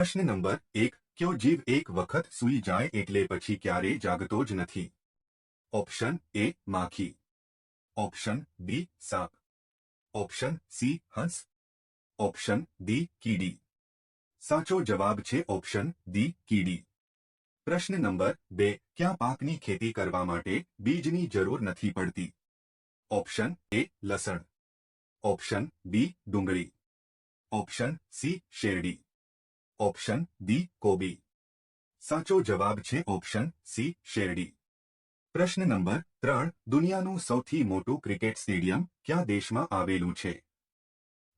પ્રશ્ન નંબર એક કયો જીવ એક વખત સૂઈ જાય એટલે પછી ક્યારે જાગતો જ નથી ઓપ્શન એ માખી ઓપ્શન બી સાપ ઓપ્શન સી હંસ ઓપ્શન ડી કીડી સાચો જવાબ છે ઓપ્શન ડી કીડી પ્રશ્ન નંબર બે ક્યાં પાકની ખેતી કરવા માટે બીજની જરૂર નથી પડતી ઓપ્શન એ લસણ ઓપ્શન બી ડુંગળી ઓપ્શન સી શેરડી ઓપ્શન ડી કોબી સાચો જવાબ છે ઓપ્શન સી શેરડી. પ્રશ્ન નંબર ત્રણ, દુનિયાનું સૌથી મોટું ક્રિકેટ સ્ટેડિયમ કયા દેશમાં આવેલું છે?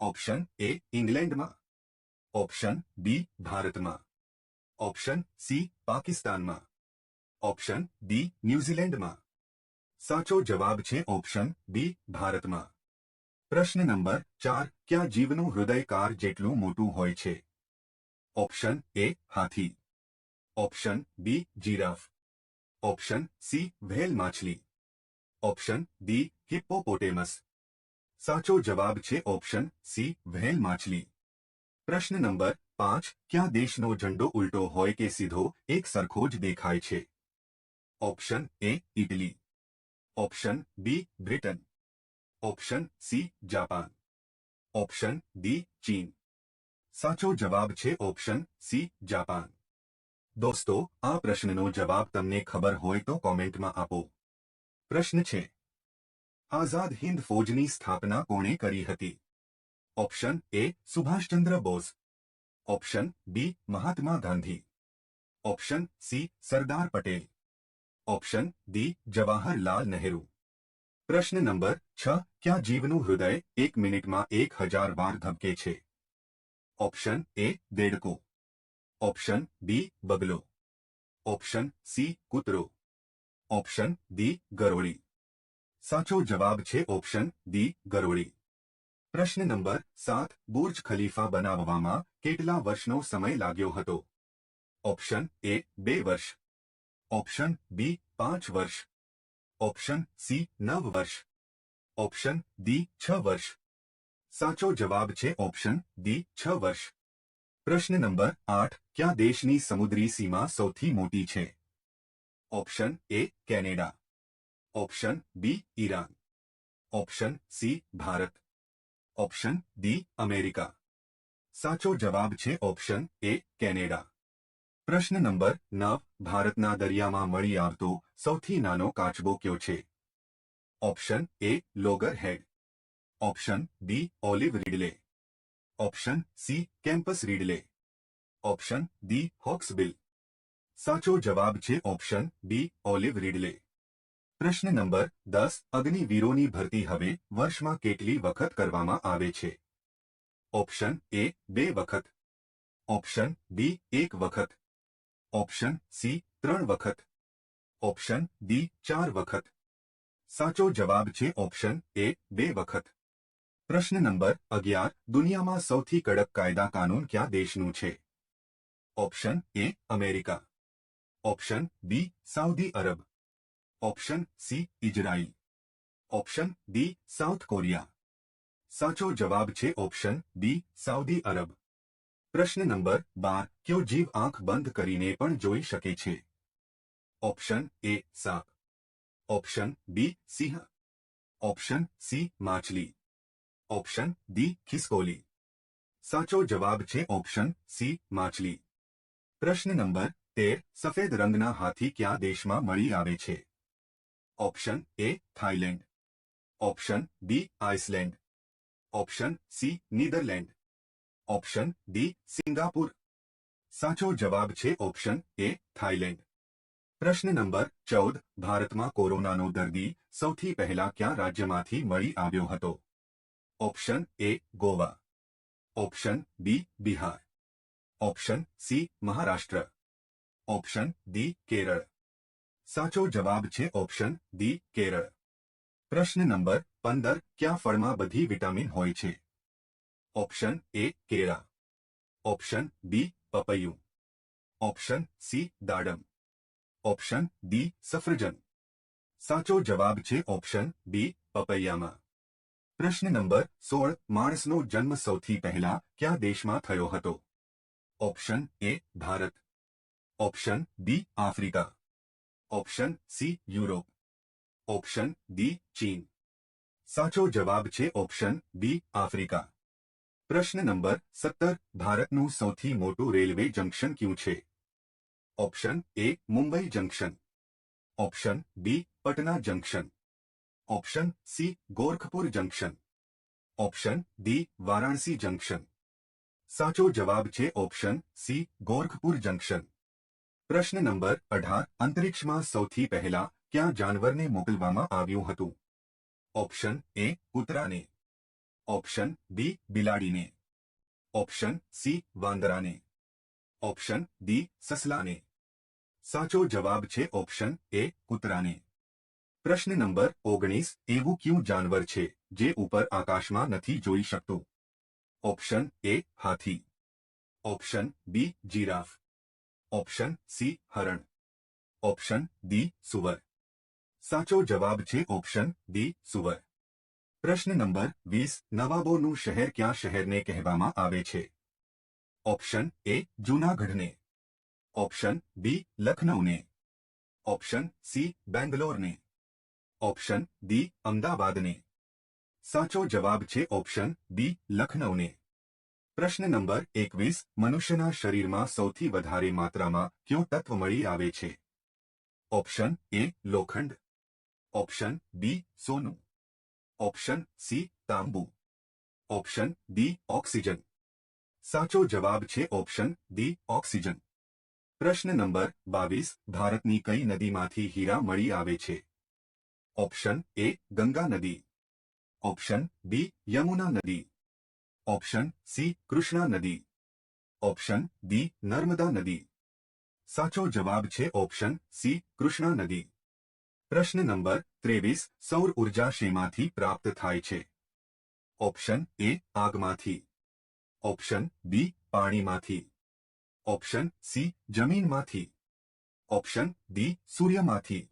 ઓપ્શન એ ઇંગ્લેન્ડમાં. ઓપ્શન બી ભારતમાં. ઓપ્શન સી પાકિસ્તાનમાં. ઓપ્શન ડી ન્યૂઝીલેન્ડમાં. સાચો જવાબ છે ઓપ્શન બી ભારતમાં. પ્રશ્ન નંબર ચાર, ક્યાં જીવનું હૃદયકાર જેટલું મોટું હોય છે? Option A Hathi option B giraffe option C whale માછલી ઓપ્શન ડી હિપ્પોપોટેમસ સાચો જવાબ છે ઓપ્શન સી વ્હેલ માછલી પ્રશ્ન નંબર પાંચ ક્યાં દેશનો ઝંડો ઉલટો હોય કે સીધો એક સરખો જ દેખાય છે option A Italy option B Britain option C Japan option D ચીન સાચો જવાબ છે ઓપ્શન સી, જાપાન. દોસ્તો, આ પ્રશ્નનો જવાબ તમને ખબર હોય તો કોમેન્ટમાં આપો. પ્રશ્ન છે, આઝાદ હિન્દ ફૌજની સ્થાપના કોણે કરી હતી? Option A, Subhash Chandra Bose. Option B, Mahatma Gandhi. Option C, Sardar Patel. Option D, Jawaharlal Nehru. પ્રશ્ન નંબર છ, ક્યાં જીવનું હૃદય એક મિનિટમાં એક હજાર વાર ધબકે છે? ઓપ્શન એ દેડકો ઓપ્શન બી બગલો ઓપ્શન સી કૂતરો ઓપ્શન ડી ગરોળી સાચો જવાબ છે ઓપ્શન ડી ગરોળી પ્રશ્ન નંબર સાત બુર્જ ખલીફા બનાવવામાં કેટલા વર્ષનો સમય લાગ્યો હતો ઓપ્શન એ બે વર્ષ ઓપ્શન બી પાંચ વર્ષ ઓપ્શન સી નવ વર્ષ ઓપ્શન ડી છ વર્ષ સાચો જવાબ છે ઓપ્શન ડી છ વર્ષ પ્રશ્ન નંબર આઠ ક્યાં દેશની સમુદ્રી સીમા સૌથી મોટી છે option A Canada option B Iran option C Bharat option D America સાચો જવાબ છે ઓપ્શન એ કેનેડા પ્રશ્ન નંબર નવ ભારતના દરિયામાં મળી આવતો સૌથી નાનો કાચબો કયો છે ઓપ્શન એ લોગર હેડ option B olive ridley option C Kemp's ridley option D hawksbill સાચો જવાબ છે ઓપ્શન બી ઓલિવ રીડલે પ્રશ્ન નંબર દસ અગ્નિવીરોની ભરતી હવે વર્ષમાં કેટલી વખત કરવામાં આવે છે ઓપ્શન એ બે વખત ઓપ્શન બી એક વખત ઓપ્શન સી ત્રણ વખત ઓપ્શન ડી ચાર વખત સાચો જવાબ છે ઓપ્શન એ બે વખત પ્રશ્ન નંબર અગિયાર દુનિયામાં સૌથી કડક કાયદા કાનૂન કયા દેશનું છે option A America option B Saudi Arab option C Israel option D South Korea સાચો જવાબ છે ઓપ્શન બી સાઉદી અરબ પ્રશ્ન નંબર બાર કયો જીવ આંખ બંધ કરીને પણ જોઈ શકે છે ઓપ્શન એ સાપ ઓપ્શન બી સિંહ ઓપ્શન સી માછલી ઓપ્શન ડી ખિસકોલી સાચો જવાબ છે ઓપ્શન સી માછલી પ્રશ્ન નંબર તેર સફેદ રંગના હાથી કયા દેશમાં મળી આવે છે option A Thailand option B Iceland option C Netherland option D Singapore સાચો જવાબ છે ઓપ્શન એ થાઇલેન્ડ પ્રશ્ન નંબર ચૌદ ભારતમાં કોરોનાનો દર્દી સૌથી પહેલા કયા રાજ્યમાંથી મળી આવ્યો હતો option A Goa option B Bihar option C Maharashtra option D Kerala સાચો જવાબ છે ઓપ્શન ડી કેરળ પ્રશ્ન નંબર પંદર કયા ફળમાં બધી વિટામિન હોય છે ઓપ્શન એ કેળા ઓપ્શન બી પપૈયું ઓપ્શન સી દાડમ ઓપ્શન ડી સફરજન સાચો જવાબ છે ઓપ્શન બી પપૈયામાં પ્રશ્ન નંબર સોળ, માણસનો જન્મ સૌથી પહેલા કયા દેશમાં થયો હતો? Option A, Bharat. Option B, Africa. Option C, Europe. Option D, ચીન. સાચો જવાબ છે ઓપ્શન બી, આફ્રિકા. પ્રશ્ન નંબર સત્તર, ભારતનું સૌથી મોટું રેલવે જંકશન કયું છે? Option A, Mumbai junction. Option B, Patna junction. option C Gorakhpur junction option D Varanasi junction સાચો જવાબ છે ઓપ્શન સી ગોરખપુર જંકશન પ્રશ્ન નંબર અઢાર અંતરિક્ષમાં સૌથી પહેલા ક્યાં જાનવરને મોકલવામાં આવ્યું હતું ઓપ્શન એ કૂતરાને ઓપ્શન બી બિલાડીને ઓપ્શન સી વાંદરાને ઓપ્શન ડી સસલાને સાચો જવાબ છે ઓપ્શન એ કૂતરાને પ્રશ્ન નંબર ઓગણીસ, એવું કયું જાનવર છે, જે ઉપર આકાશમાં નથી જોઈ શકતું? Option A, Hathi. Option B, giraffe. Option C, હરણ. ઓપ્શન ડી, સુવર. સાચો જવાબ છે ઓપ્શન ડી સુવર. પ્રશ્ન નંબર વીસ, નવાબોનું શહેર ક્યાં શહેરને કહેવામાં આવે છે? ઓપ્શન એ, જૂનાગઢને. ઓપ્શન બી, લખનૌને. Option C, બેંગ્લોરને. ઓપ્શન ડી અમદાવાદને સાચો જવાબ છે ઓપ્શન બી લખનૌને પ્રશ્ન નંબર એકવીસ મનુષ્યના શરીરમાં સૌથી વધારે માત્રામાં કયો તત્વ મળી આવે છે ઓપ્શન એ લોખંડ ઓપ્શન બી સોનું ઓપ્શન સી તાંબુ ઓપ્શન ડી ઓક્સિજન સાચો જવાબ છે ઓપ્શન ડી ઓક્સિજન પ્રશ્ન નંબર બાવીસ ભારતની કઈ નદીમાંથી હીરા મળી આવે છે ઓપ્શન એ ગંગા નદી ઓપ્શન બી યમુના નદી ઓપ્શન સી કૃષ્ણા નદી ઓપ્શન ડી નર્મદા નદી સાચો જવાબ છે ઓપ્શન સી કૃષ્ણા નદી પ્રશ્ન નંબર ત્રેવીસ, સૌર ઊર્જા શેમાંથી પ્રાપ્ત થાય છે? ઓપ્શન એ આગમાંથી. ઓપ્શન બી પાણીમાંથી. ઓપ્શન સી જમીનમાંથી. Option D સૂર્યમાંથી.